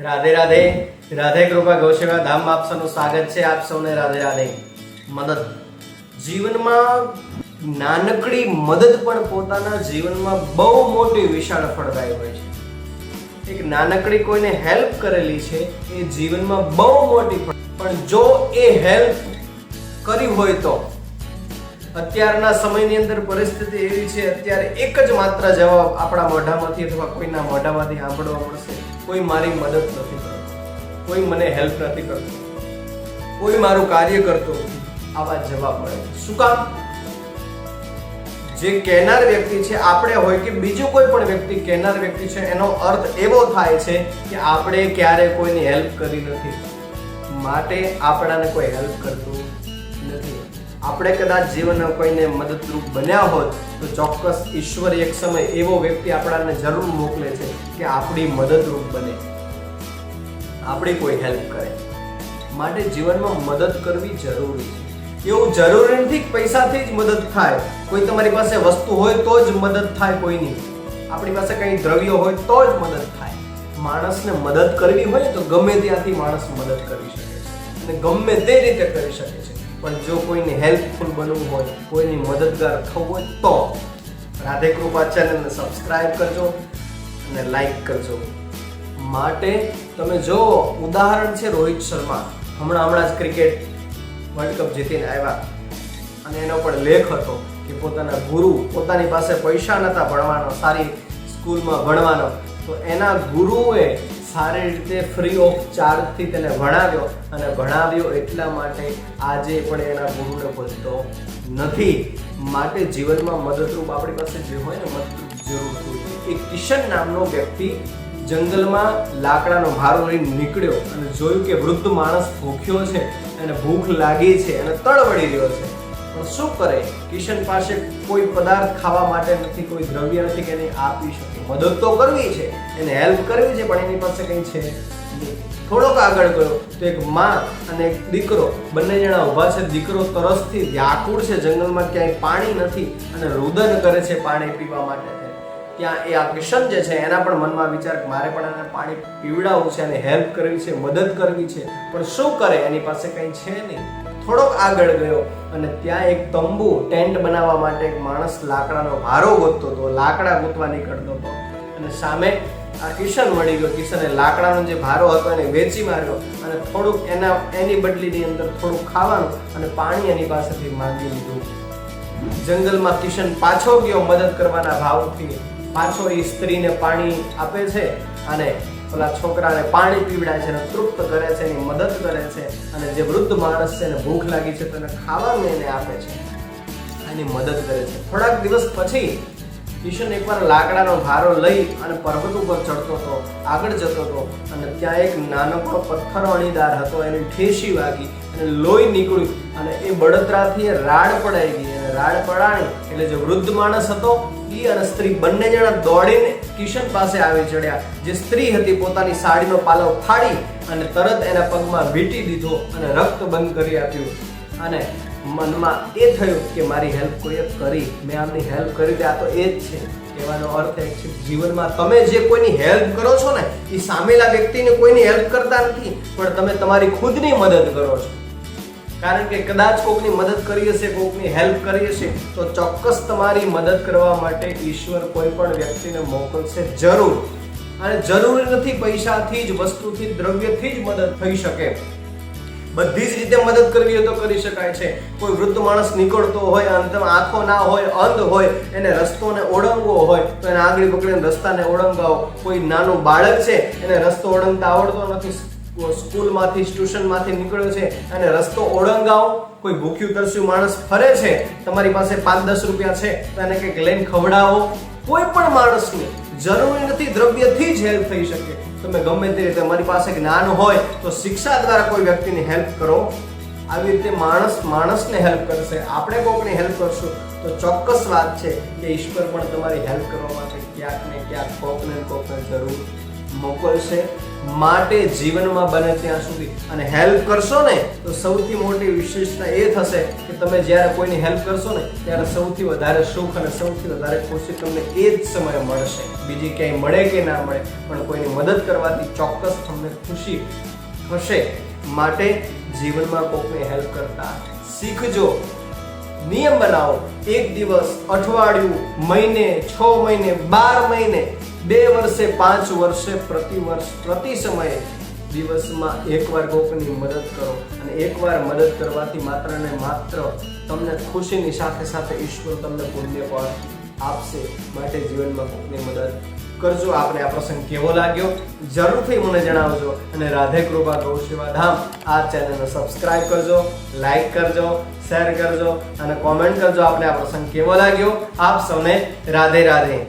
રાધે રાધે. રાધે કૃપા ગૌસેવા ધામ આપ સ્વાગત છે. આપ સૌને રાધે રાધે. મદદ. જીવનમાં નાનકડી મદદ પણ પોતાના જીવનમાં બહુ મોટી વિશાળ ફળદાયી હોય છે. એક નાનકડી કોઈને હેલ્પ કરેલી છે એ જીવનમાં બહુ મોટી પણ જો એ હેલ્પ કરી હોય તો? અત્યારના સમયની અંદર પરિસ્થિતિ એવી છે, અત્યારે એક જ માત્ર જવાબ આપણા મોઢામાંથી અથવા કોઈના મોઢામાંથી સાંભળવા મળશે. કોઈ મારી મદદ નથી કરતું. કોઈ મને હેલ્પ નથી કરતું. કોઈ મારું કાર્ય કરતું આવા જવાબ મળે શું કામ? જે કહેનાર વ્યક્તિ છે, આપણે હોય કે બીજું કોઈ પણ વ્યક્તિ કહેનાર વ્યક્તિ છે, એનો અર્થ એવો થાય છે કે આપણે ક્યારે કોઈની હેલ્પ કરી નથી. માટે આપણાને કોઈ હેલ્પ કરતું આપણે કદાચ જીવનમાં કોઈને મદદરૂપ બન્યા હોત, તો ચોક્કસ ઈશ્વર એક સમય એવો વ્યક્તિ આપણાને જરૂર મોકલે છે કે આપણી મદદરૂપ બને. આપણી કોઈ હેલ્પ કરે. માટે જીવનમાં મદદ કરવી જરૂરી છે. એવું જરૂરી નથી પૈસાથી જ મદદ થાય. કોઈ તમારી પાસે વસ્તુ હોય તો જ મદદ થાય કોઈની. આપણી પાસે કંઈ દ્રવ્ય હોય તો જ મદદ થાય. માણસને મદદ કરવી હોય તો ગમે ત્યાંથી માણસ મદદ કરી શકે છે. અને ગમે તે રીતે કરી શકે છે. પણ જો કોઈને હેલ્પફુલ બનવું હોય, કોઈની મદદગાર થવું હોય તો રાધે કૃપા ચેનલને સબસ્ક્રાઈબ કરજો અને લાઈક કરજો. માટે તમે જો ઉદાહરણ છે રોહિત શર્મા. હમણાં હમણાં જ ક્રિકેટ વર્લ્ડ કપ જીતીને આવ્યા. અને એનો પણ લેખ હતો કે પોતાના ગુરુ પોતાની પાસે પૈસા નહોતા ભણવાનો, સારી સ્કૂલમાં ભણવાનો. તો એના ગુરુએ સારી રીતે ફ્રી ઓફ ચાર્જથી તેને ભણાવ્યો અને ભણાવ્યો એટલા માટે આજે પણ એના ગુરુને ભજતો નથી. માટે જીવનમાં મદદરૂપ આપણી પાસે જે હોય ને મદદરૂપ જરૂર હોય. એ કિશન નામનો વ્યક્તિ જંગલમાં લાકડાનો ભારો લઈને નીકળ્યો અને જોયું કે વૃદ્ધ માણસ ભૂખ્યો છે અને ભૂખ લાગી છે અને તળવડી રહ્યો છે. પણ શું કરે? કિશન પાસે કોઈ પદાર્થ ખાવા માટે નથી, કોઈ દ્રવ્ય નથી કે આપી શકે. મદદ તો કરવી છે, એને હેલ્પ કરવી છે, પણ એની પાસે કંઈ છે થોડોક આગળ ગયો, તો એક માં અને એક દીકરો, બંને જણા ઊભા છે. દીકરો તરસથી વ્યાકુળ છે, જંગલમાં ક્યાંય પાણી નથી અને રુદન કરે છે પાણી પીવા માટે. ત્યાં એ આ કિશન જે છે, એના પણ મનમાં વિચાર કે મારે પણ એને પાણી પીવડાવવું છે અને હેલ્પ કરવી છે, મદદ કરવી છે. પણ શું કરે? એની પાસે કંઈ છે નહીં. થોડોક આગળ ગયો અને ત્યાં એક તંબુ ટેન્ટ બનાવવા માટે એક માણસ લાકડાનો ભારો ગોતતો હતો. લાકડા ગોતવા નીકળતો હતો. અને સામે આ કિશન મળી ગયો. કિશને લાકડાનો જે ભારો હતો એને વેચી માર્યો અને થોડુંક એના, એની બદલીની અંદર થોડુંક ખાવાનું અને પાણી એની પાસેથી માંગી લીધું. જંગલમાં કિશન પાછો ગયો મદદ કરવાના ભાવથી. પાછો એ સ્ત્રીને પાણી આપે છે અને પેલા છોકરાને પાણી પીવડાય છે તૃપ્ત કરે છે એની મદદ કરે છે અને જે વૃદ્ધ માણસ છે ભૂખ લાગી છે તેને ખાવાનું એને આપે છે એની મદદ કરે છે. થોડાક દિવસ પછી કિશન એકવાર લાકડાનો ભારો લઈ અને પર્વત ઉપર ચડતો હતો, આગળ જતો હતો અને ત્યાં એક નાનકડો પથ્થર અણીદાર હતો, એની ઠેસી વાગી અને લોહી નીકળ્યું અને એ બળતરાથી રાડ પડાઈ ગઈ. રાડ પડાણી એટલે જે વૃદ્ધ માણસ હતો, ઈ અને સ્ત્રી બંને જણા દોડીને કિશન પાસે આવી ચડ્યા. જે સ્ત્રી હતી, પોતાની સાડીનો પાલવ ફાડી અને તરત એના પગમાં વીંટી દીધો અને રક્ત બંધ કરી આપ્યું. અને મનમાં એ થયું કે મારી હેલ્પ કોઈએ કરી. મેં આમની હેલ્પ કરી આ તો એ જ છે. કહેવાનો અર્થ એ છે, જીવનમાં તમે જે કોઈની હેલ્પ કરો છો ને એ સામેલા વ્યક્તિને કોઈની હેલ્પ કરતા નથી, પણ તમે તમારી ખુદની મદદ કરો છો. કારણ કે કદાચ કોકની મદદ કરી હશે, કોકની હેલ્પ કરી હશે, તો ચોક્કસ તમારી મદદ કરવા માટે ઈશ્વર કોઈ પણ વ્યક્તિને મોકલશે જરૂર. અને જરૂરી નથી પૈસાથી જ, વસ્તુથી, દ્રવ્યથી જ મદદ થઈ શકે. બધી જ રીતે મદદ કરવી હોય તો કરી શકાય છે. કોઈ વૃદ્ધ માણસ નીકળતો હોય અંતમ આંખો ના હોય, અંધ હોય, એને રસ્તોને ઓળંગવો હોય, તો એને આગળ પકડીને રસ્તાને ઓળંગાવો. કોઈ નાનું બાળક છે, એને રસ્તો ઓળંગતા આવડતો નથી. સ્કૂલમાંથી, ટ્યુશનમાંથી નીકળ્યો છે અને રસ્તો ઓળંગાવો, કોઈ ભૂખ્યું, તરસ્યું માણસ ફરે છે, તમારી પાસે પાંચ, દસ રૂપિયા છે, તો એને કંઈક લઈને ખવડાવો. કોઈ પણ માણસને જરૂરી નથી દ્રવ્યથી જ હેલ્પ થઈ શકે. તમે ગમે તે રીતે મારી પાસે જ્ઞાન હોય, તો શિક્ષા દ્વારા કોઈ વ્યક્તિની હેલ્પ કરો. આવી રીતે માણસ, માણસને હેલ્પ કરશે. આપણે કોઈકને હેલ્પ કરશું, તો ચોક્કસ વાત છે કે ઈશ્વર પણ તમારી હેલ્પ કરવા માટે ક્યાંક ને ક્યાંક કોકને કોકને જરૂર મોકલશે. માટે જીવનમાં બને ત્યાં સુધી. અને હેલ્પ કરશો ને, તો સૌથી મોટી વિશેષતા એ થશે કે તમે જ્યારે કોઈની હેલ્પ કરશો ને, ત્યારે સૌથી વધારે સુખ અને સૌથી વધારે ખુશી તમને એ જ સમયે મળશે. બીજી ક્યાંય મળે કે ના મળે, પણ કોઈની મદદ કરવાથી ચોક્કસ તમને ખુશી થશે. માટે જીવનમાં કોઈકને હેલ્પ કરતા શીખજો. નિયમ બનાવો. એક દિવસ, અઠવાડિયું, મહિને, છ મહિને, બાર મહિને, બે વર્ષે, પાંચ વર્ષે, પ્રતિ વર્ષ, પ્રતિ સમયે દિવસમાં એકવાર કોકની મદદ કરો અને એકવાર મદદ કરવાથી માત્ર ને માત્ર તમને ખુશીની સાથે સાથે ઈશ્વર તમને પુણ્ય પણ આપશે. માટે જીવનમાં કોકની મદદ કરજો. આપણે આ પ્રસંગ કેવો લાગ્યો? જરૂરથી મને જણાવજો. અને રાધે કૃપા ગૌ સેવાધામ આ ચેનલને સબસ્ક્રાઇબ કરજો લાઈક કરજો શેર કરજો, અને કોમેન્ટ કરજો. આપણે આ પ્રસંગ કેવો લાગ્યો? આપ સૌને રાધે રાધે.